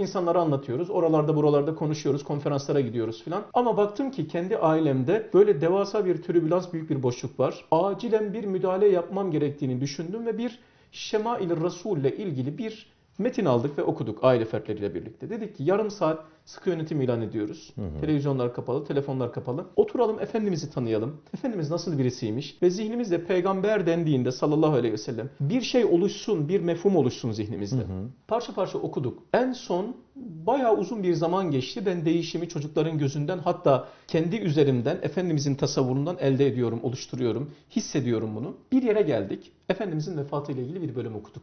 insanlara anlatıyoruz. Oralarda buralarda konuşuyoruz, konferanslara gidiyoruz filan. Ama baktım ki kendi ailemde böyle devasa bir türbülans, büyük bir boşluk var. Acilen bir müdahale yapmam gerektiğini düşündüm ve bir Şemail Resul ile ilgili bir metin aldık ve okuduk aile fertleriyle birlikte. Dedik ki yarım saat sıkı yönetim ilan ediyoruz. Televizyonlar kapalı, telefonlar kapalı. Oturalım Efendimiz'i tanıyalım. Efendimiz nasıl birisiymiş ve zihnimizde peygamber dendiğinde sallallahu aleyhi ve sellem bir şey oluşsun, bir mefhum oluşsun zihnimizde. Parça parça okuduk. En son bayağı uzun bir zaman geçti. Ben değişimi çocukların gözünden hatta kendi üzerimden Efendimizin tasavvurundan elde ediyorum, oluşturuyorum, hissediyorum bunu. Bir yere geldik. Efendimizin vefatıyla ilgili bir bölüm okuduk.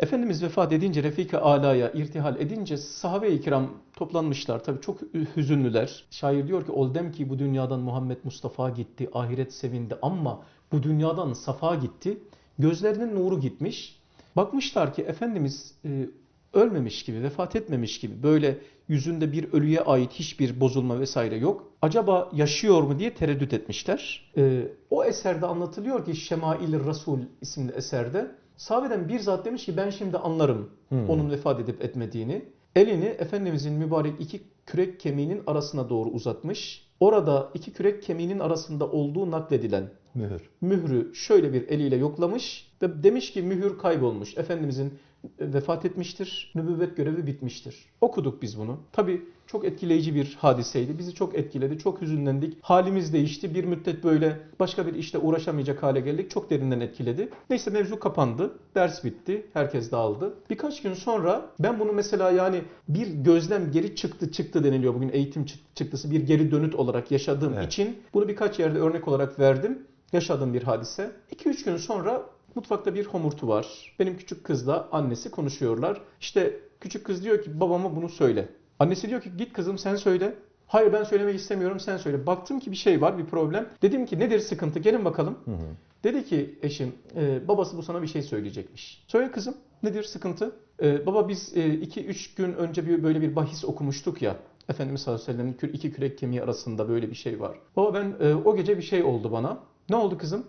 Efendimiz vefat edince Refika Ala'ya irtihal edince sahabe-i kiram toplanmışlar. Tabii çok hüzünlüler. Şair diyor ki oldem ki bu dünyadan Muhammed Mustafa gitti. Ahiret sevindi ama bu dünyadan safa gitti. Gözlerinin nuru gitmiş. Bakmışlar ki Efendimiz e, ölmemiş gibi, vefat etmemiş gibi böyle yüzünde bir ölüye ait hiçbir bozulma vesaire yok. Acaba yaşıyor mu diye tereddüt etmişler. E, o eserde anlatılıyor ki Şemail Resul isimli eserde Sahabeden bir zat demiş ki ben şimdi anlarım Hmm. onun vefat edip etmediğini. Elini Efendimizin mübarek iki kürek kemiğinin arasına doğru uzatmış. Orada iki kürek kemiğinin arasında olduğu nakledilen Mühür. mührü şöyle bir eliyle yoklamış ve demiş ki mühür kaybolmuş. Efendimizin vefat etmiştir. Nübüvvet görevi bitmiştir. Okuduk biz bunu. Tabi çok etkileyici bir hadiseydi. Bizi çok etkiledi. Çok hüzünlendik. Halimiz değişti. Bir müddet böyle başka bir işle uğraşamayacak hale geldik. Çok derinden etkiledi. Neyse mevzu kapandı. Ders bitti. Herkes dağıldı. Birkaç gün sonra ben bunu mesela yani bir gözlem geri çıktı çıktı deniliyor bugün eğitim çı- çıktısı bir geri dönüt olarak yaşadığım Evet. için bunu birkaç yerde örnek olarak verdim. Yaşadığım bir hadise. 2-3 gün sonra mutfakta bir homurtu var. Benim küçük kızla annesi konuşuyorlar. İşte küçük kız diyor ki babama bunu söyle. Annesi diyor ki git kızım sen söyle. Hayır ben söylemek istemiyorum sen söyle. Baktım ki bir şey var bir problem. Dedim ki nedir sıkıntı gelin bakalım. Hı hı. Dedi ki eşim e, babası bu sana bir şey söyleyecekmiş. Söyle kızım nedir sıkıntı? E, baba biz 2-3 gün önce bir böyle bir bahis okumuştuk ya. Efendimiz sallallahu aleyhi ve sellem'in iki kürek kemiği arasında böyle bir şey var. Baba ben e, o gece bir şey oldu bana. Ne oldu kızım?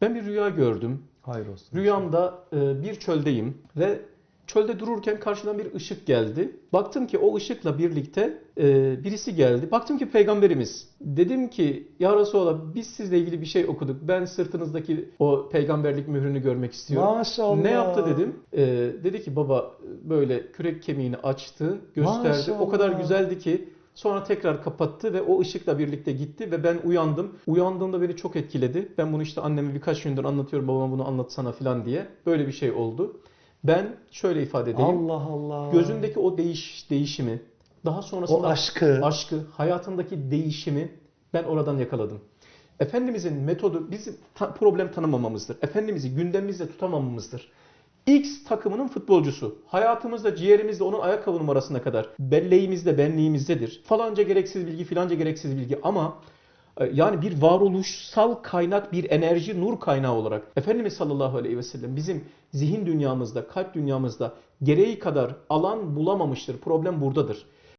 Ben bir rüya gördüm. Hayır olsun. Rüyamda e, bir çöldeyim ve çölde dururken karşıdan bir ışık geldi. Baktım ki o ışıkla birlikte e, birisi geldi. Baktım ki peygamberimiz. Dedim ki ya Resulallah biz sizle ilgili bir şey okuduk. Ben sırtınızdaki o peygamberlik mührünü görmek istiyorum. Maşallah. Ne yaptı dedim. E, dedi ki baba böyle kürek kemiğini açtı, gösterdi. Maşallah. O kadar güzeldi ki Sonra tekrar kapattı ve o ışıkla birlikte gitti ve ben uyandım. Uyandığımda beni çok etkiledi. Ben bunu işte anneme birkaç gündür anlatıyorum babama bunu anlatsana falan diye. Böyle bir şey oldu. Ben şöyle ifade edeyim. Allah Allah. Gözündeki o değiş değişimi, daha sonrasında o aşkı. aşkı, hayatındaki değişimi ben oradan yakaladım. Efendimizin metodu bizim ta- problem tanımamamızdır. Efendimiz'i gündemimizde tutamamamızdır. X takımının futbolcusu. Hayatımızda, ciğerimizde onun ayakkabı numarasına kadar. Belleğimizde, benliğimizdedir. Falanca gereksiz bilgi, filanca gereksiz bilgi ama yani bir varoluşsal kaynak, bir enerji, nur kaynağı olarak Efendimiz sallallahu aleyhi ve sellem bizim zihin dünyamızda, kalp dünyamızda gereği kadar alan bulamamıştır. Problem buradadır.